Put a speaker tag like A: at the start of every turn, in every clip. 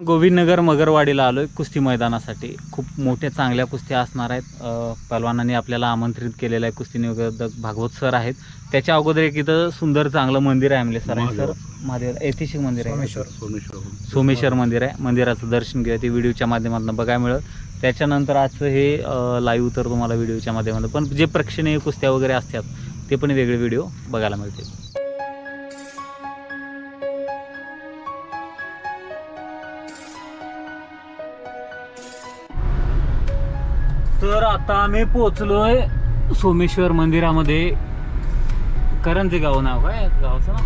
A: गोविंदनगर मगरवाडीला आलो आहे कुस्ती मैदानासाठी. खूप मोठ्या चांगल्या कुस्त्या असणार आहेत. अ, पहलवानांनी आपल्याला आमंत्रित केलेलं आहे कुस्ती निवेदक भागवत सर आहेत. त्याच्या अगोदर एक इथं सुंदर चांगलं मंदिर आहे आमले सर. सर महादेव. ऐतिहासिक मंदिर आहे. सोमेश्वर. मंदिर आहे. मंदिराचं दर्शन घेऊया. ते व्हिडिओच्या माध्यमातून बघायला मिळत त्याच्यानंतर आजचं हे लाईव्ह तर तुम्हाला व्हिडिओच्या माध्यमातून. पण जे प्रेक्षणीय कुस्त्या वगैरे असतात ते पण वेगळे व्हिडिओ बघायला मिळतील. तर आता आम्ही पोचलोय सोमेश्वर मंदिरामध्ये. करंजे गाव नाव काय? गावचं ना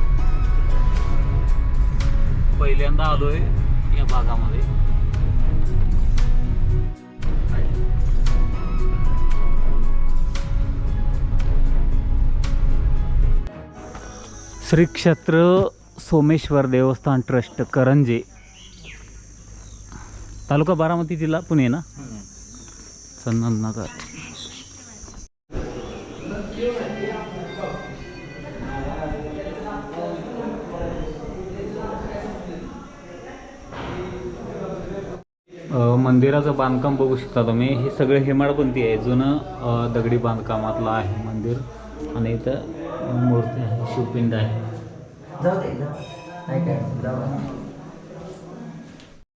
A: पहिल्यांदा आलोय या भागामध्ये. श्री क्षेत्र सोमेश्वर देवस्थान ट्रस्ट करंजे. तालुका बारामती जिल्हा पुणे ना? संगमनगर अ, मंदिराचं बांधकाम बघू शकता तुम्ही. हे सगळं हेमाडपंथी आहे. जुनं दगडी बांधकामातलं आहे मंदिर. आणि इथं मूर्ती आहे शिवपिंड आहे.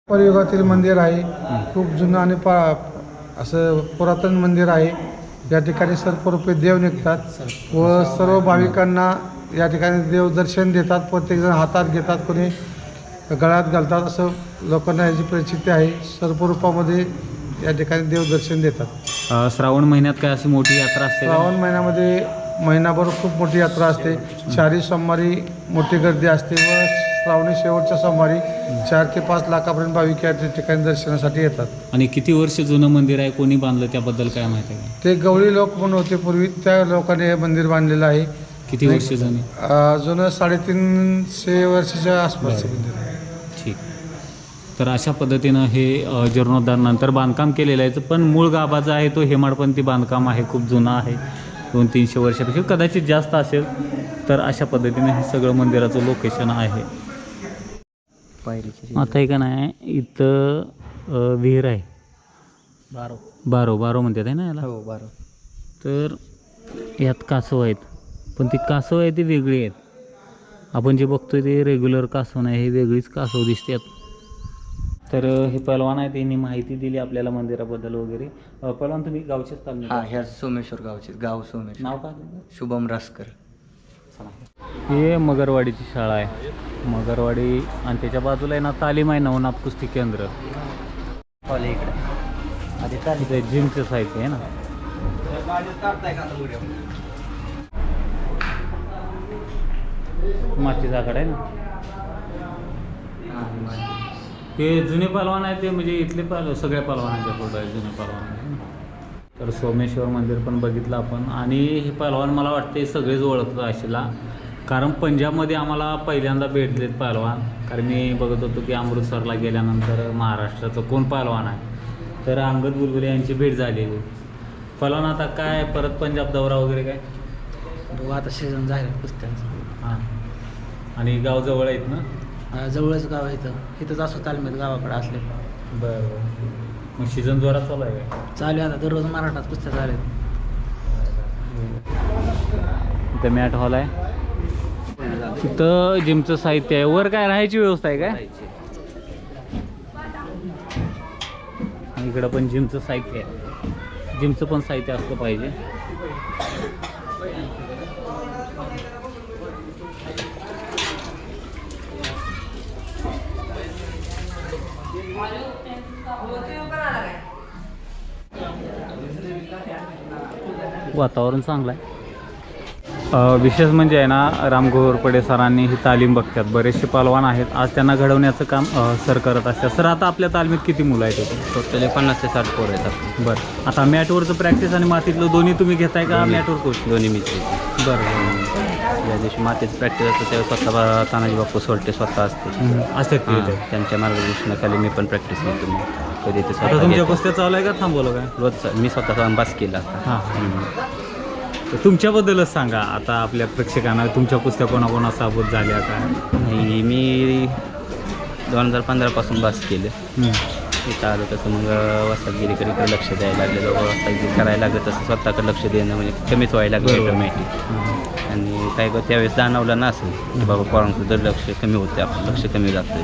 B: परियुगातील मंदिर आहे. खूप जुनं आणि पा असं पुरातन मंदिर आहे. या ठिकाणी सर्वरूपे देव निघतात व सर्व भाविकांना या ठिकाणी देव दर्शन देतात. प्रत्येकजण हातात घेतात कोणी गळ्यात घालतात असं लोकांना याची प्रचिती आहे. सर्वरूपामध्ये या ठिकाणी देव दर्शन देतात.
A: अ, श्रावण महिन्यात काय अशी मोठी यात्रा असते का?
B: श्रावण महिन्यामध्ये महिनाभर खूप मोठी यात्रा असते. चारी सोमवारी मोठी गर्दी असते व श्रावणी शेवटच्या सोमवारी चार ते पाच लाखापर्यंत भाविक या ठिकाणी दर्शनासाठी येतात.
A: आणि किती वर्ष जुनं मंदिर आहे? कोणी बांधलं? त्याबद्दल काय माहिती आहे का?
B: ते गवळी लोक म्हणून होते पूर्वी. त्या लोकांनी हे मंदिर बांधलेलं आहे.
A: किती वर्ष जुनी?
B: अजून साडेतीनशे वर्षाच्या आसपासचं मंदिर आहे.
A: ठीक. तर अशा पद्धतीनं हे अ, जीर्णोद्धार नंतर बांधकाम केलेलं आहे. पण मूळ गाभाचं आहे तो हेमाडपंथी बांधकाम आहे. खूप जुना आहे. दोन तीनशे वर्षापेक्षा कदाचित जास्त असेल. तर अशा पद्धतीनं हे सगळं मंदिराचं लोकेशन आहे. आता हे का नाही इथं विहीर आहे.
B: बारो.
A: बारो बारो म्हणतात आहे ना याला?
B: हो बारो.
A: तर यात कासव आहेत. पण ती कासव आहे ती वेगळी आहेत. आपण जे बघतोय ते रेग्युलर कासव नाही हे वेगळीच कासव दिसतात. तर हे पहलवान आहेत त्यांनी माहिती दिली आपल्याला मंदिराबद्दल वगैरे. पहलवान तुम्ही गावचेच तालमी
C: हा ह्या सोमेश्वर गावचे गाव सोमेश्वर.
A: नाव काय?
C: शुभम रासकर.
A: हे मगरवाडीची शाळा आहे. मगरवाडी आणि त्याच्या बाजूला आहे ना तालीम आहे नवनाथ कुस्ती केंद्र.
C: इकडे.
A: जिमचं साहित्य आहे ना. माती जागाड आहे ना. हे जुने पहलवान आहेत ते म्हणजे इथले पहल सगळ्या पहलवानांच्या फोटो आहेत जुने पहलवान आहे ना. तर सोमेश्वर मंदिर पण बघितलं आपण. आणि हे पहलवान मला वाटते सगळेच ओळखत असेला कारण पंजाबमध्ये आम्हाला पहिल्यांदा भेटलेत पहलवान. कारण मी बघत होतो की अमृतसरला गेल्यानंतर महाराष्ट्राचं कोण पहलवान आहे. तर अंगद बुलबुले यांची भेट झालेली. पहलवान आता काय परत पंजाब दौरा वगैरे काय?
D: बघू आता सीझन झालं कुस्त्यांचं
A: हां. आणि गाव जवळ आहेत ना?
D: जवळच गाव आहे इथं. इथंच असं तालमीत गावाकडे असले.
A: बरं बरं. मग सीझन जोरात चालू आहे काय
D: चालू आहे आता. दररोज मराठात कुस्त्या चालेल
A: इथं मॅट हॉल आहे. तिथं जिमचं साहित्य आहे. वर काय राहायची व्यवस्था आहे काय? आणि इकडं पण जिमचं साहित्य आहे. जिमचं पण साहित्य असलं पाहिजे. वातावरण चांगलं आहे. अ, विशेष म्हणजे आहे ना राम घोरपडे सरांनी ही तालीम बघतात. बरेचसे पहलवान आहेत. आज त्यांना घडवण्याचं काम सर करत असतात. सर आता आपल्या तालमीत किती मुलं आहेत होते
C: टोटली पन्नास ते साठ पोरं येतात.
A: बरं. आता मॅटवरचं प्रॅक्टिस आणि मातीतलं दोन्ही तुम्ही घेताय का? मॅटवर कोच
C: दोन्ही मित्र
A: बरं बरं.
C: ज्या दिवशी मातीचं प्रॅक्टिस असतं तेव्हा स्वतः तानाजी बापू सोलटे स्वतः असते.
A: इथे?
C: त्यांच्या मार्गदर्शनाखाली मी पण प्रॅक्टिस करतो मी कधी ते
A: आता
C: स्वतः
A: तुमच्या. कुस्त्या चालू आहे का? थांबवलं काय
C: रोजचा मी स्वतः बस केला आता.
A: हां.
C: हम्म.
A: तर तुमच्याबद्दलच सांगा. आता आपल्या प्रेक्षकांना तुमच्या कुस्त्या कोणाकोणा साबूत झाल्या का?
C: नाही मी दोन हजार पंधरापासून बस केलं.
A: हम्म.
C: इथं आलं तसं मग वस्तागिरीकडे इकडे लक्ष द्यायला लागले. जवळ वस्तागिरी करायला लागलं तसं स्वतःकडे लक्ष देणं म्हणजे कमीच व्हायला लागलं
A: बरोबर.
C: ऑटोमॅटिक आणि काय ग त्यावेळेस जाणवलं नसेल की बाबा पोरांचं जर लक्ष कमी होते आपलं लक्ष कमी जातं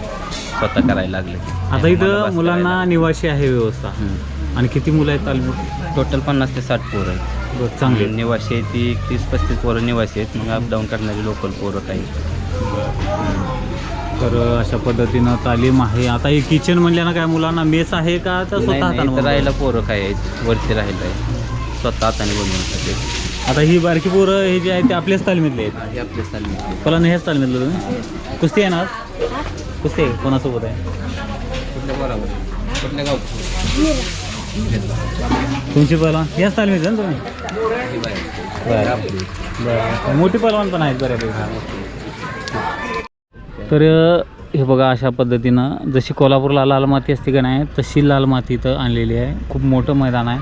C: स्वतः करायला लागलं
A: आता इथं मुलांना निवासी आहे व्यवस्था. आणि किती मुलं आहेत तालमीत
C: टोटल पन्नास ते साठ पोरं आहेत.
A: चांगले. आहेत.
C: निवासी आहे ती तीस पस्तीस पोरं निवासी आहेत. मग अपडाऊन करणारी लोकल पोरं काही.
A: तर अशा पद्धतीनं तालीम आहे. आता हे किचन म्हणल्या ना काय मुलांना मेस आहे का? तर स्वतः?
C: राहायला पोरं काय आहेत. वरती राहिलं आहे स्वतः हाताने बनवून
A: आता ही बारकी पोरं हे जे आहे ते आपल्याच तालमीतले आहेत.
C: हे आपले चालले
A: मला नाही हेच तालमीतलं तुम्ही? कुस्ती आहे ना आज? कुस्ती आहे कोणासोबत आहे?
C: कुठल्या बरोबर कुठल्या गाव
A: तुमची पहलवान. याच तालमीत ना तुम्ही? बरं. बरं. मोठी पहलवान पण आहेत बऱ्यापैकी. तर अ, हे बघा अशा पद्धतीनं जशी कोल्हापूरला लाल माती असते का नाही तशी लाल माती इथं आणलेली आहे. खूप मोठं मैदान आहे.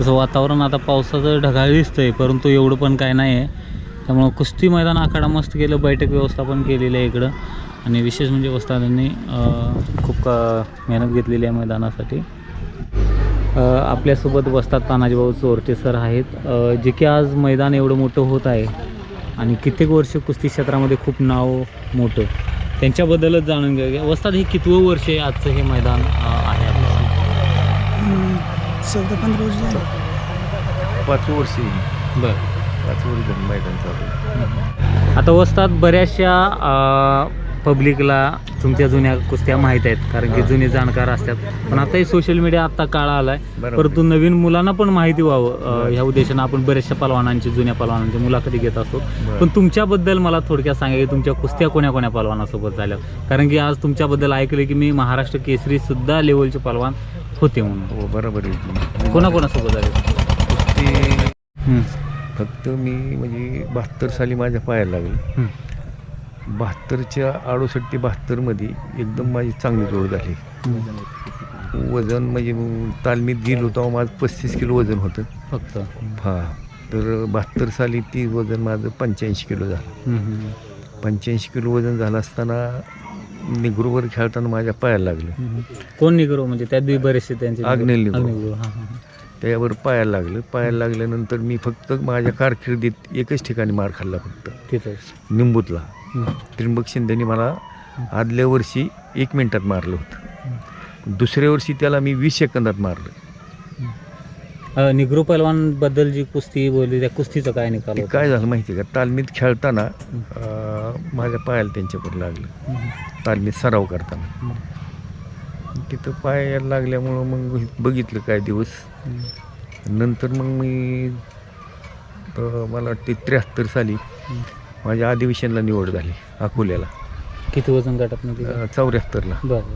A: तसं वातावरण आता पावसाचं ढगाळ दिसतं आहे परंतु एवढं पण काय नाही आहे त्यामुळं कुस्ती मैदान आखाडा मस्त केलं बैठक व्यवस्थापन केलेलं आहे इकडं. आणि विशेष म्हणजे वस्तादांनी खूप अ, मेहनत घेतलेली आहे मैदानासाठी. आपल्यासोबत बसतात तानाजीभाऊ चोरटे सर आहेत. जे की आज मैदान एवढं मोठं होत आहे आणि कित्येक वर्ष कुस्ती क्षेत्रामध्ये खूप नाव मोठं. त्यांच्याबद्दलच जाणून घ्या वस्तात हे कितवं वर्ष आहे आजचं हे मैदान आहे
E: चौदा पंधरा वर्ष झालं.
F: पाच वर्ष.
A: बरं.
F: पाच वर्ष झाली मैदान चालू
A: आता वस्तात बऱ्याचशा पब्लिकला तुमच्या जुन्या कुस्त्या माहीत आहेत कारण की जुने जाणकार असतात. पण आता हे सोशल मीडिया आत्ता काळ आला आहे
F: बरोबर.
A: परंतु नवीन मुलांना पण माहिती व्हावं ह्या उद्देशानं आपण बऱ्याचशा पलवानांची जुन्या पलवानांची मुलाखती घेत असतो. पण तुमच्याबद्दल मला थोडक्यात सांगा की तुमच्या कुस्त्या कोण्या कोण्या पलवानासोबत झाल्या? कारण की आज तुमच्याबद्दल ऐकलं की मी महाराष्ट्र केसरी सुद्धा लेवलचे पलवान होते म्हणून.
F: हो बरोबर आहे.
A: कोणाकोणासोबत झाले?
F: ते फक्त मी म्हणजे बहात्तर साली माझ्या पायाला लागले. बहात्तरच्या अडुसष्ट ते बहात्तरमध्ये एकदम माझी चांगली जोड झाली. वजन म्हणजे तालमीत गेलो तेव्हा माझं पस्तीस किलो वजन होतं.
A: फक्त?
F: हा तर बहात्तर साली ती वजन माझं पंच्याऐंशी किलो झालं. पंच्याऐंशी किलो वजन झालं असताना निगरूवर खेळताना माझ्या पायाला लागलं.
A: कोण निग्रो म्हणजे त्यात बी बरेचसे त्यांचे
F: आग्नेय निग्रो. त्यावर पायाला लागलं. पायाला लागल्यानंतर मी फक्त माझ्या कारकिर्दीत एकच ठिकाणी मार खाल्ला फक्त. निंबूतला. त्र्यंबक शिंदेने मला आदल्या वर्षी एक मिनिटात मारलं होतं. दुसऱ्या वर्षी त्याला मी वीस सेकंदात मारलं.
A: निग्रो पैलवानबद्दल जी कुस्ती बोलली त्या कुस्तीचं काय निकाल?
F: काय झालं माहिती का? तालमीत खेळताना माझ्या पायाला त्यांच्यावर लागलं. तालमीत सराव करताना. तिथं पायाला लागल्यामुळं मग बघितलं काय दिवस. नंतर मग मी मला वाटते त्र्याहत्तर साली. माझ्या अधिवेशनला निवड झाली अकोल्याला.
A: किती वजन गटात
F: चौऱ्याहत्तरला.
A: बरं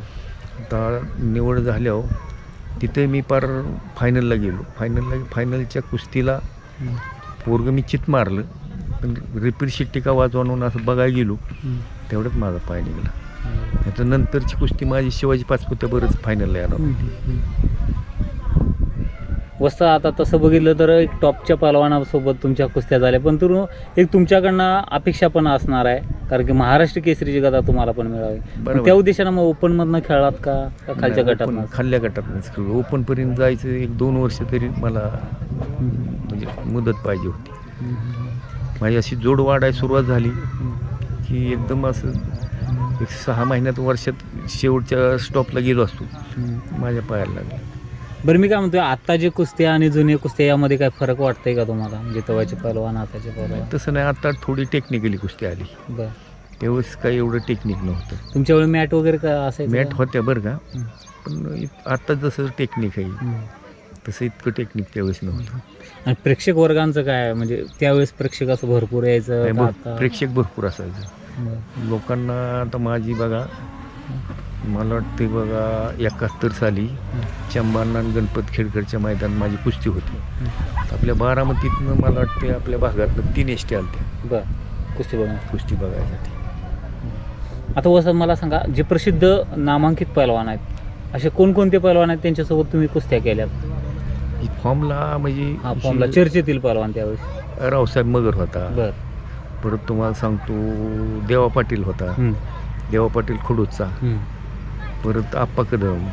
F: आता निवड झाल्यावर तिथे मी पार फायनलला गेलो. फायनलला फायनलच्या कुस्तीला पोरगं मी चित मारलं. पण रिपीट शिट्टिका वाजवून असं बघायला गेलो. तेवढ्यात माझा पाय निघाला. नंतरची कुस्ती माझी शिवाजी पाचपुत्याबरोबर फायनलला येणार होती.
A: वस्ता आता तसं बघितलं तर एक टॉपच्या पलवानासोबत तुमच्या कुस्त्या झाल्या. पण तू एक तुमच्याकडनं अपेक्षा पण असणार आहे. कारण की महाराष्ट्र केसरीची गदा तुम्हाला पण मिळावी. त्या उद्देशानं मग ओपन मधनं खेळलात का? खालच्या गटात
F: खाल्ल्या गटात ओपनपर्यंत जायचं एक दोन वर्ष तरी मला म्हणजे मुदत पाहिजे होती. माझी अशी जोड वाढायला सुरुवात झाली की एकदम असं एक सहा महिन्यात वर्षात शेवटच्या स्टॉपला गेलो असतो. माझ्या पायाला लागलं.
A: बरं मी काय म्हणतोय आता जे कुस्त्या आणि जुने कुस्त्या यामध्ये काय फरक वाटतंय का तुम्हाला म्हणजे तवाचे पलवान आताचे पलवान
F: तसं नाही आता थोडी टेक्निकली कुस्ती आली
A: बरं
F: त्यावेळेस काही एवढं टेक्निक नव्हतं
A: तुमच्या वेळी मॅट वगैरे काय असायचं
F: मॅट
A: का?
F: होत्या बरं का
A: हं.
F: पण आता जसं टेक्निक आहे
A: हं.
F: तसं इतकं टेक्निक त्यावेळेस नव्हतं
A: आणि प्रेक्षक वर्गांचं काय आहे? म्हणजे त्यावेळेस प्रेक्षक असं भरपूर यायचं
F: नाही,
A: का
F: भर-
A: आता?
F: प्रेक्षक भरपूर असायचं
A: बरं.
F: लोकांना आता माझी बघा मला वाटते बघा एकाहत्तर साली चंबाना आणि गणपत खेडकरच्या मैदान माझी कुस्ती होती. आपल्या बारामतीतनं मला वाटते आपल्या भागातनं तीन एस टी आलत्या.
A: बरं. कुस्ती बघा.
F: कुस्ती बघायसाठी.
A: आता वसंत मला सांगा जे प्रसिद्ध नामांकित पैलवान आहेत असे कोणकोणते पैलवान आहेत त्यांच्यासोबत तुम्ही कुस्त्या केल्यात
F: ही फॉर्मला म्हणजे
A: हा फॉर्मला चर्चेतील पैलवान त्यावेळेस.
F: रावसाहेब मगर होता.
A: बर.
F: परत तुम्हाला सांगतो देवा पाटील होता. देवा पाटील खडूजचा
A: हं,
F: परत आप्पा कदम.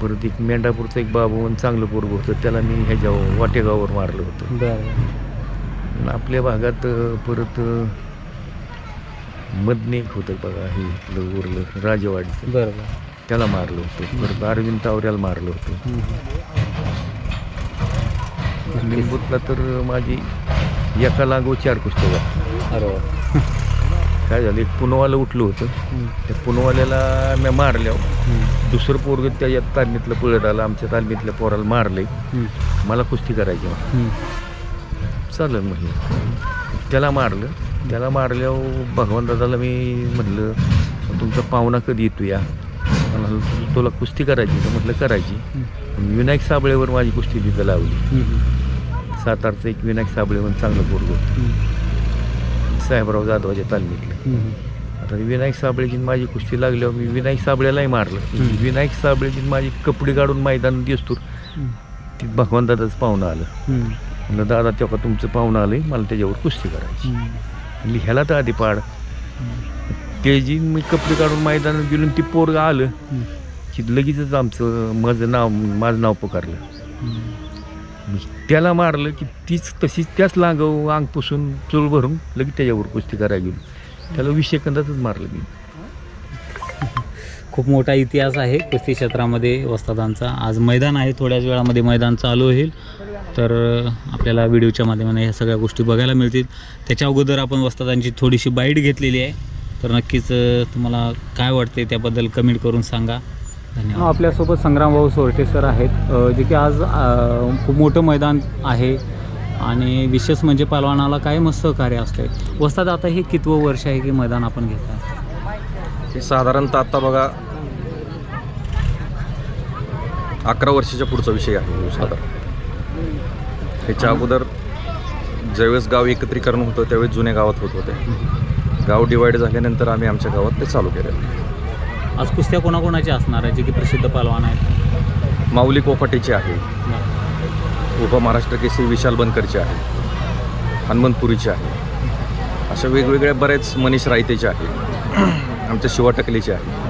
F: परत एक मेंढापूरचं एक बाबूवन चांगलं पोरग होतं त्याला मी ह्याच्या वाटेगावावर मारलं होतं. आणि आपल्या भागात परत मधने एक होतं बघा हे इथलं उरलं राजेवाडीचं. त्याला मारलं होतं. परत अरविंद तावऱ्याला मारलं होतं. लिंबूतला तर माझी एका लागो चार पुस्तकं
A: अरे.
F: काय झालं एक पुनवाला उठलं होतं. त्या पुनवाल्याला मी मारल्यावर
A: हम्म,
F: दुसरं पोरग त्याच्या तालमीतलं पळत आलं आमच्या तालमीतल्या पोराला मारलंय.
A: हम्म,
F: मला कुस्ती करायची. चालेल म्हणलं त्याला मारलं. त्याला मारल्यावर भगवान दादाला मी म्हटलं तुमचा पाहुणा कधी येतो या? तुला कुस्ती करायची तर म्हटलं करायची. विनायक साबळेवर माझी कुस्ती तिथं लावली. सातारचं एक विनायक साबळे म्हणून चांगलं पोरग साहेबराव जाधवाच्या तालमीतलं. आता विनायक साबळेची माझी कुस्ती लागल्यावर मी विनायक साबळेलाही मारलं. विनायक साबळेची माझी कपडे काढून मैदान दिसतो ती भगवान दादाच पाहुणं आलं. म्हणलं दादा तेव्हा तुमचं पाहुणं आलंय मला त्याच्यावर कुस्ती करायची.
A: हम्म.
F: म्हणली ह्याला तर आधी पाड. ते जी मी कपडे काढून मैदानात गेलो आणि ती पोरग आलं. की लगेचच आमचं माझं नाव माझं नाव पुकारलं. त्याला मारलं की तीच तशीच त्याच लांगव अंग पुसून चूल भरून लगेच त्याच्यावर कुस्ती करायला गेलो. त्याला वीस सेकंदातच मारलं मी.
A: खूप मोठा इतिहास आहे कुस्ती क्षेत्रामध्ये वस्तादांचा. आज मैदान आहे थोड्याच वेळामध्ये मैदान चालू होईल. तर आपल्याला व्हिडिओच्या माध्यमाने ह्या सगळ्या गोष्टी बघायला मिळतील. त्याच्या अगोदर आपण वस्तादांची थोडीशी बाईट घेतलेली आहे. तर नक्कीच तुम्हाला काय वाटते त्याबद्दल कमेंट करून सांगा. आपल्यासोबत संग्रामभाऊ सोरटे सर आहेत जे की आज खूप मोठं मैदान आहे आणि विशेष म्हणजे पलवानाला काय मस्त कार्य असते वस्ताद आता हे कितवं वर्ष आहे की मैदान आपण घेता
E: हे साधारणतः आता बघा अकरा वर्षाच्या पुढचा विषय आहे हो साधारण. ह्याच्या अगोदर ज्यावेळेस गाव एकत्रीकरण होतं त्यावेळेस जुन्या गावात होत होते. गाव डिवाईड झाल्यानंतर आम्ही आमच्या गावात ते चालू केलं.
A: आज कुस्त्या कोणाकोणाच्या असणार आहे जे की प्रसिद्ध पलवान आहेत?
E: माऊली कोफाटेची आहे. उपमहाराष्ट्र केसरी विशाल बनकरची आहे. हनुमंतपुरीची आहे. अशा वेगवेगळ्या बऱ्याच मनीष रायतेचे आहे. आमच्या शिवा टकलेचे आहे.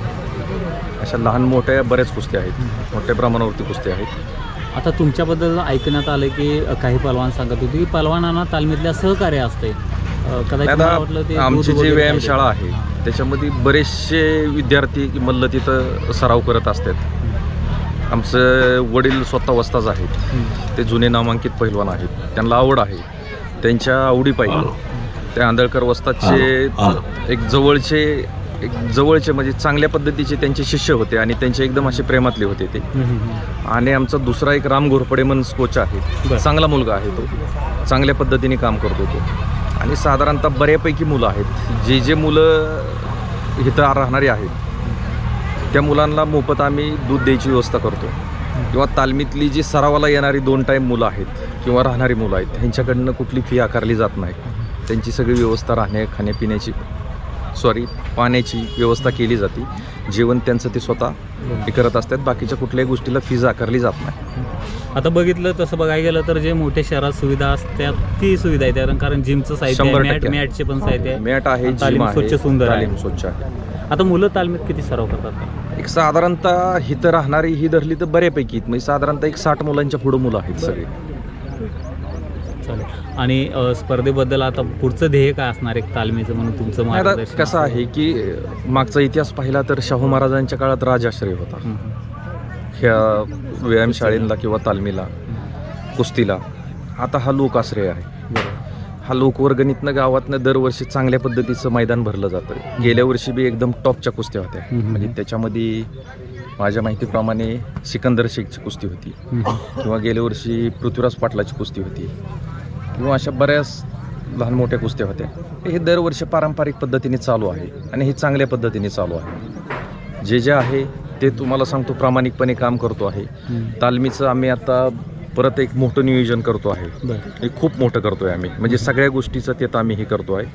E: अशा लहान मोठ्या बऱ्याच कुस्त्या आहेत. मोठ्या प्रमाणावरती कुस्त्या आहेत.
A: आता तुमच्याबद्दल ऐकण्यात आलं की काही पलवान सांगत होते की पलवानांना तालमीतल्या सहकार्य असते कदाचित
E: आमची जी व्यायामशाळा. आहे त्याच्यामध्ये बरेचसे विद्यार्थी मल्ल तिथं सराव करत असतात. आमचं वडील स्वतः वस्ताज आहेत. ते जुने नामांकित पैलवान आहेत. त्यांना आवड आहे. त्यांच्या आवडीपाहिजे ते आंधळकर वस्तादचे एक जवळचे एक जवळचे म्हणजे चांगल्या पद्धतीचे त्यांचे शिष्य होते आणि त्यांचे एकदम असे प्रेमातले होते ते. आणि आमचा दुसरा एक राम घोरपडे म्हणून कोच आहे. चांगला मुलगा आहे तो. चांगल्या पद्धतीने काम करतो तो. आणि साधारणतः बऱ्यापैकी मुलं आहेत. जे जे मुलं इथं राहणारे आहेत त्या मुलांना मोफत आम्ही दूध द्यायची व्यवस्था करतो. किंवा तालमीतली जी सरावाला येणारी दोन टाईम मुलं आहेत किंवा राहणारी मुलं आहेत ह्यांच्याकडनं कुठली फी आकारली जात नाही. त्यांची सगळी व्यवस्था राहण्या खाण्यापिण्याची सॉरी पाण्याची व्यवस्था केली जाते. जेवण त्यांचं ते स्वतः हे करत असतात. बाकीच्या कुठल्याही गोष्टीला फीज आकारली जात नाही.
A: आता बघितलं तसं बघायला गेलं तर जे मोठ्या शहरात सुविधा असतात ती सुविधा आहे. कारण कारण जिमचं साहित्य आहे
E: शंभर
A: मॅट
E: टक्के.
A: मॅटचे पण साहित्य आहे.
E: मॅट आहे
A: आणि तालीम
E: जिम आहे
A: स्वच्छ सुंदर आहे.
E: तालीम स्वच्छ आहे.
A: आता मुलं तालमीत किती सराव करतात?
E: एक साधारणतः हिथं राहणारी ही धरली तर बऱ्यापैकी आहेत. म्हणजे साधारणतः एक साठ मुलांच्या पुढं मुलं आहेत सगळे.
A: चालेल. आणि स्पर्धेबद्दल आता पुढचं ध्येय काय असणार एक तालमीचं म्हणून तुमचं मार्गदर्शन?
E: कसं आहे की मागचा इतिहास पाहिला तर शाहू महाराजांच्या काळात राजाश्रय होता. ह्या व्यायामशाळेला किंवा तालमीला कुस्तीला आता हा लोकाश्रय आहे. हा लोकवर्गणीतनं गावातनं दरवर्षी चांगल्या पद्धतीचं मैदान भरलं जातं. गेल्या वर्षी बी एकदम टॉपच्या कुस्त्या होत्या. म्हणजे त्याच्यामध्ये माझ्या माहितीप्रमाणे सिकंदर शेखची कुस्ती होती. किंवा गेल्या वर्षी पृथ्वीराज पाटलाची कुस्ती होती. किंवा अशा बऱ्याच लहान मोठ्या कुस्त्या होत्या. हे दरवर्षी पारंपरिक पद्धतीने चालू आहे आणि हे चांगल्या पद्धतीने चालू आहे. जे जे आहे ते तुम्हाला सांगतो प्रामाणिकपणे काम करतो आहे. तालमीचं आम्ही आता परत एक मोठं नियोजन करतो आहे. हे खूप मोठं करतो आहे आम्ही. म्हणजे सगळ्या गोष्टीचं त्यात आम्ही हे करतो आहे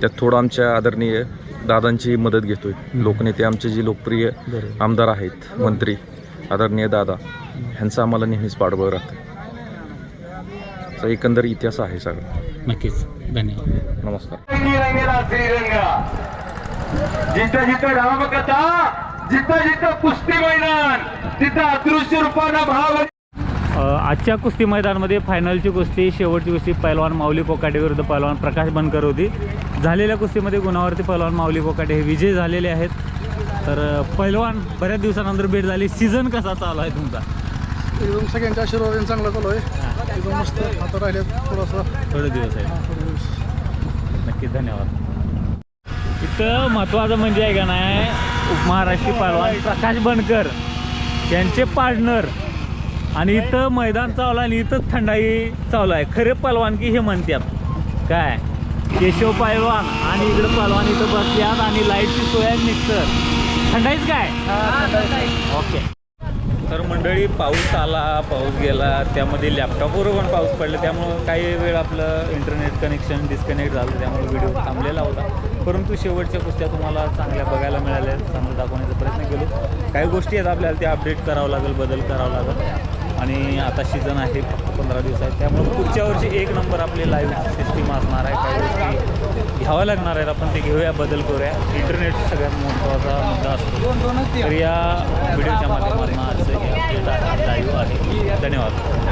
E: त्यात थोडं आमच्या आदरणीय दादांची मदत घेतोय. लोकनेते आमचे जे लोकप्रिय आमदार आहेत मंत्री आदरणीय दादा ह्यांचं आम्हाला नेहमीच पाठबळ राहतं. असा एकंदर इतिहास आहे सगळा.
A: नक्कीच. धन्यवाद.
E: नमस्कार.
G: जिथं जिथं रामकथा जिथं जिथं कुस्ती मैदान तिथं अदृश्य रूपानं भाव
A: आजच्या कुस्ती मैदानामध्ये फायनलची कुस्ती शेवटची कुस्ती पैलवान माऊली कोकाटे विरुद्ध पैलवान प्रकाश बनकर होती. झालेल्या कुस्तीमध्ये गुणावरती पैलवान माऊली कोकाटे हे विजय झालेले आहेत. तर पैलवान बऱ्याच दिवसानंतर भेट झाली. सीझन कसा चालू आहे तुमचा?
B: एकदम सगळ्यांच्या आशीर्वादाने चांगला चालू आहे. एकदम मस्त आता राहिले थोडासा.
A: थोडे दिवस आहे. नक्की धन्यवाद. इथं महत्त्वाचं म्हणजे आहे का नाही उपमहाराष्ट्रीय पैलवान प्रकाश बनकर यांचे पार्टनर आणि इथं मैदान आहे आणि इथं थंडाई चालू आहे. खरे पलवान की हे म्हणतात काय? केशव पैलवान आणि इकडं पलवान इथं बसल्यात आणि लाईटची सोय आहे मिक्सर थंडाईच काय? ओके. तर मंडळी पाऊस आला पाऊस गेला. त्यामध्ये लॅपटॉपवर पण पाऊस पडला. त्यामुळं काही वेळ आपलं इंटरनेट कनेक्शन डिस्कनेक्ट झालं. त्यामुळे व्हिडिओ थांबलेला होता. परंतु शेवटच्या कुस्त्या तुम्हाला चांगल्या बघायला मिळाल्या. चांगलं दाखवण्याचा प्रयत्न केलो. काही गोष्टी आहेत आपल्याला त्या अपडेट करावं लागेल बदल करावा लागेल. आणि आता सीझन आहे फक्त पंधरा दिवस आहे. त्यामुळे पुढच्या वर्षी एक नंबर आपली लाईव्ह सिस्टीम असणार आहे. काही गोष्टी घ्याव्या लागणार आहेत. आपण ते घेऊया बदल करूया. इंटरनेट सगळ्यात महत्त्वाचा मुद्दा असतो. तर या व्हिडिओच्या माध्यमातून आज हे अपडेट लाईव्ह आहे. धन्यवाद.